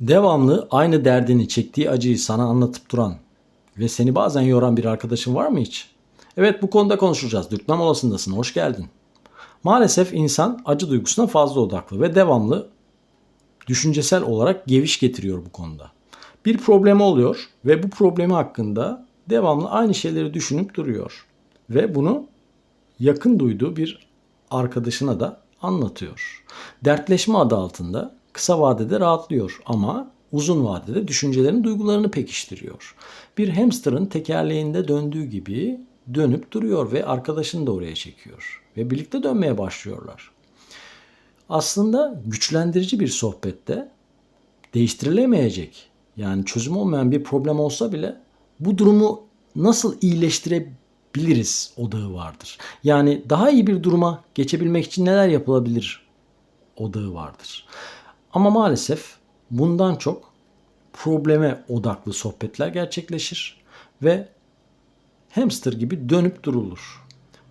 Devamlı aynı derdini, çektiği acıyı sana anlatıp duran ve seni bazen yoran bir arkadaşın var mı hiç? Evet bu konuda konuşacağız. Dürtmem olasındasın. Hoş geldin. Maalesef insan acı duygusuna fazla odaklı ve devamlı düşüncesel olarak geviş getiriyor bu konuda. Bir problemi oluyor ve bu problemi hakkında devamlı aynı şeyleri düşünüp duruyor. Ve bunu yakın duyduğu bir arkadaşına da anlatıyor. Dertleşme adı altında kısa vadede rahatlıyor ama uzun vadede düşüncelerin duygularını pekiştiriyor. Bir hamsterın tekerleğinde döndüğü gibi dönüp duruyor ve arkadaşını da oraya çekiyor ve birlikte dönmeye başlıyorlar. Aslında güçlendirici bir sohbette değiştirilemeyecek yani çözüm olmayan bir problem olsa bile bu durumu nasıl iyileştirebiliriz odağı vardır. Yani daha iyi bir duruma geçebilmek için neler yapılabilir odağı vardır. Ama maalesef bundan çok probleme odaklı sohbetler gerçekleşir ve hamster gibi dönüp durulur.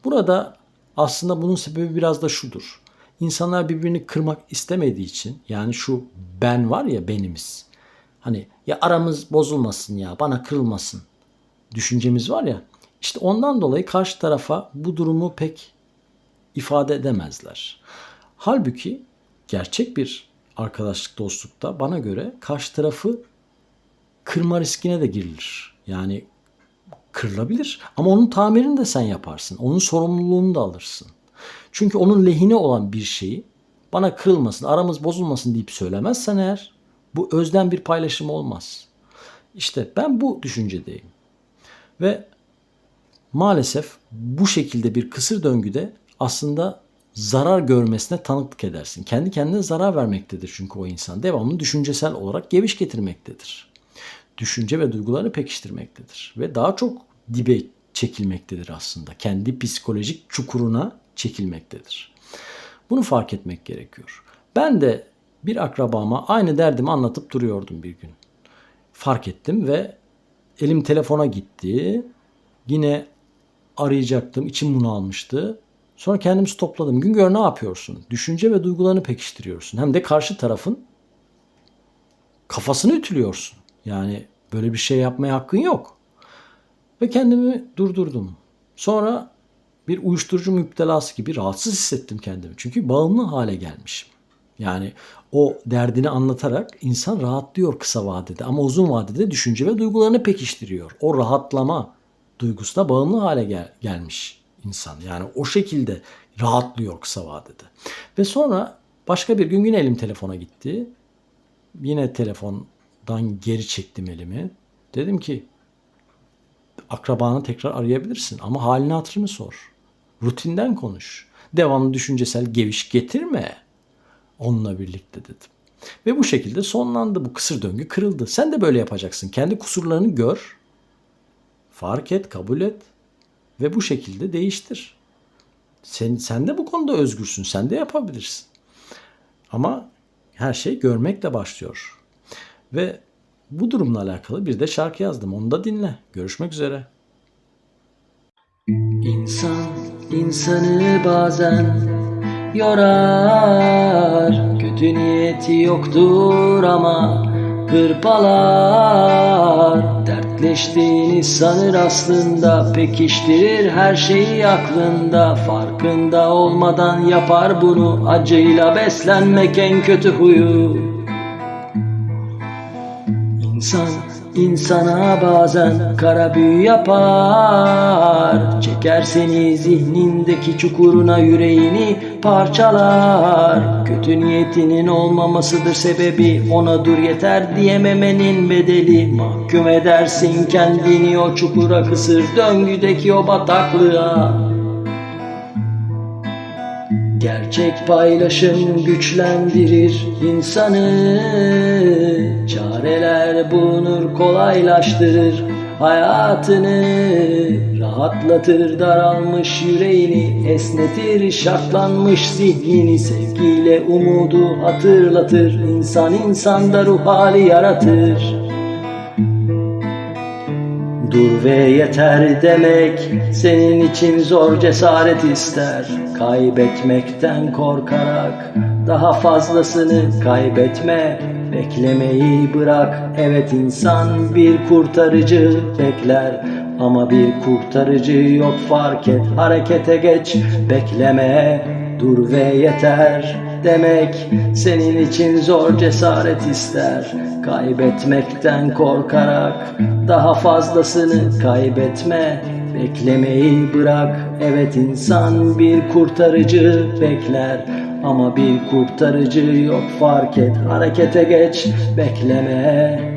Burada aslında bunun sebebi biraz da şudur. İnsanlar birbirini kırmak istemediği için yani şu ben var ya benimiz. Hani ya aramız bozulmasın ya bana kırılmasın düşüncemiz var ya. İşte ondan dolayı karşı tarafa bu durumu pek ifade edemezler. Halbuki gerçek bir arkadaşlık dostlukta bana göre karşı tarafı kırma riskine de girilir. Yani kırılabilir ama onun tamirini de sen yaparsın. Onun sorumluluğunu da alırsın. Çünkü onun lehine olan bir şeyi bana kırılmasın, aramız bozulmasın deyip söylemezsen eğer bu özden bir paylaşım olmaz. İşte ben bu düşüncedeyim. Ve maalesef bu şekilde bir kısır döngüde aslında zarar görmesine tanıklık edersin. Kendi kendine zarar vermektedir çünkü o insan. Devamlı düşüncesel olarak geviş getirmektedir. Düşünce ve duygularını pekiştirmektedir. Ve daha çok dibe çekilmektedir aslında. Kendi psikolojik çukuruna çekilmektedir. Bunu fark etmek gerekiyor. Ben de bir akrabama aynı derdimi anlatıp duruyordum bir gün. Fark ettim ve elim telefona gitti. Yine arayacaktım. İçim bunu almıştı. Sonra kendimi stopladım. Güngör ne yapıyorsun? Düşünce ve duygularını pekiştiriyorsun. Hem de karşı tarafın kafasını ütülüyorsun. Yani böyle bir şey yapmaya hakkın yok. Ve kendimi durdurdum. Sonra bir uyuşturucu müptelası gibi rahatsız hissettim kendimi. Çünkü bağımlı hale gelmişim. Yani o derdini anlatarak insan rahatlıyor kısa vadede ama uzun vadede düşünce ve duygularını pekiştiriyor. O rahatlama duygusuna bağımlı hale gel- gelmiş insan. Yani o şekilde rahatlıyor kısa vadede. Ve sonra başka bir gün yine elim telefona gitti. Yine telefondan geri çektim elimi. Dedim ki akrabanı tekrar arayabilirsin ama halini hatırını sor. Rutinden konuş. Devamlı düşüncesel geviş getirme onunla birlikte dedim. Ve bu şekilde sonlandı bu kısır döngü kırıldı. Sen de böyle yapacaksın. Kendi kusurlarını gör, fark et, kabul et ve bu şekilde değiştir. Sen, sen de bu konuda özgürsün. Sen de yapabilirsin. Ama her şey görmekle başlıyor. Ve bu durumla alakalı bir de şarkı yazdım. Onu da dinle. Görüşmek üzere. İnsan insanı bazen yorar Kötü niyeti yoktur ama hırpalar Dertleştiğini sanır aslında Pekiştirir her şeyi aklında. Farkında olmadan yapar bunu Acıyla beslenmek en kötü huyu. İnsan insana bazen kara büyü yapar Çeker seni zihnindeki çukuruna yüreğini parçalar. Kötü niyetinin olmamasıdır sebebi Ona dur yeter diyememenin bedeli. Mahkum edersin kendini o çukura kısır Döngüdeki o bataklığa. Gerçek paylaşım güçlendirir insanı. Çareler bulunur kolaylaştırır hayatını Rahatlatır daralmış yüreğini Esnetir şartlanmış zihnini Sevgiyle umudu hatırlatır İnsan insanda ruh hali yaratır Dur ve yeter demek senin için zor cesaret ister. Kaybetmekten korkarak daha fazlasını kaybetme. Beklemeyi bırak evet insan bir kurtarıcı bekler. Ama bir kurtarıcı yok fark et harekete geç Bekleme dur ve yeter. Demek Senin için zor cesaret ister. Kaybetmekten korkarak daha fazlasını kaybetme. Beklemeyi bırak. Evet insan bir kurtarıcı bekler. Ama bir kurtarıcı yok fark et. Harekete geç bekleme